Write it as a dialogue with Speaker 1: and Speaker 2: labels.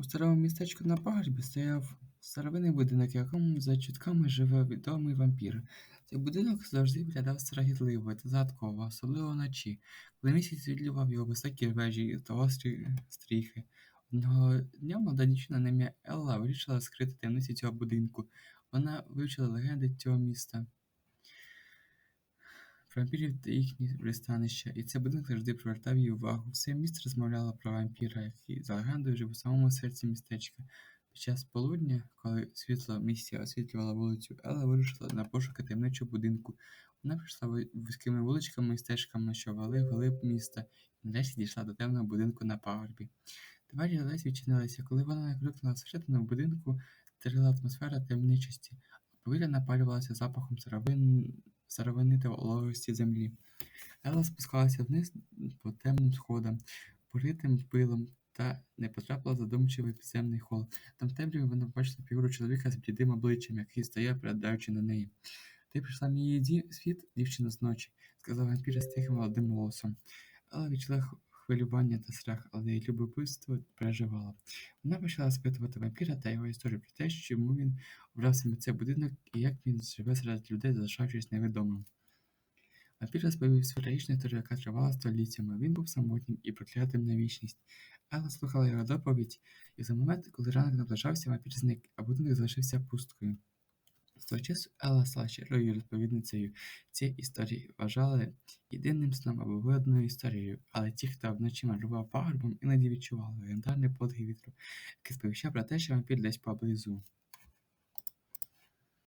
Speaker 1: У старому містечку на пагорбі стояв старовинний будинок, в якому за чутками живе відомий вампір. Цей будинок завжди виглядав страхітливо та загадково, особливо вночі, коли місяць освітлював його високі вежі та гострі стріхи. Одного дня молода дівчина на ім'я Елла вирішила розкрити таємниці цього будинку. Вона вивчила легенди цього міста вампірів та їхні пристанища, і цей будинок завжди привертав її увагу. Все місто розмовляло про вампіра, який за легендою жив у самому серці містечка. Під час полудня, коли світло місця освітлювало вулицю, Елла вирушила на пошуки таємничого будинку. Вона прийшла вузькими вуличками і стежками, що вели вглиб міста, і нарешті дійшла до темного будинку на пагорбі. Двері ледь відчинилися, коли вона крикнула всередину будинку, царила атмосфера таємничості, а повітря напалювалося запахом сировин... сировини та вологості землі. Елла спускалася вниз по темним сходам, поритим пилом, та не потрапила задумчивий підземний хол. Там в темряві вона бачила фігуру чоловіка з блідим обличчям, який стояв, передаючи на неї. Ти прийшла в ді- світ, дівчина з ночі, сказав вампір з тихим молодим голосом. Елла відчула хвилювання та страх, але її любопитство переживала. Вона почала спитувати вампіра та його історію про те, чому він обрав саме цей будинок і як він живе серед людей, залишаючись невідомим. Вампір розповів свою трагічну історію, яка тривала століттями. Він був самотнім і проклятим на вічність. Елла слухала його доповідь, і за момент, коли ранок наближався, вампір зник, а будинок залишився пусткою. З того часу Елла стала щирою розповідницею цієї історії, вважали єдиним сном або видною історією, але ті, хто вночі малював пагорбом, іноді відчували легендарний подих вітру, який сповіщав про те, що вампір десь поблизу.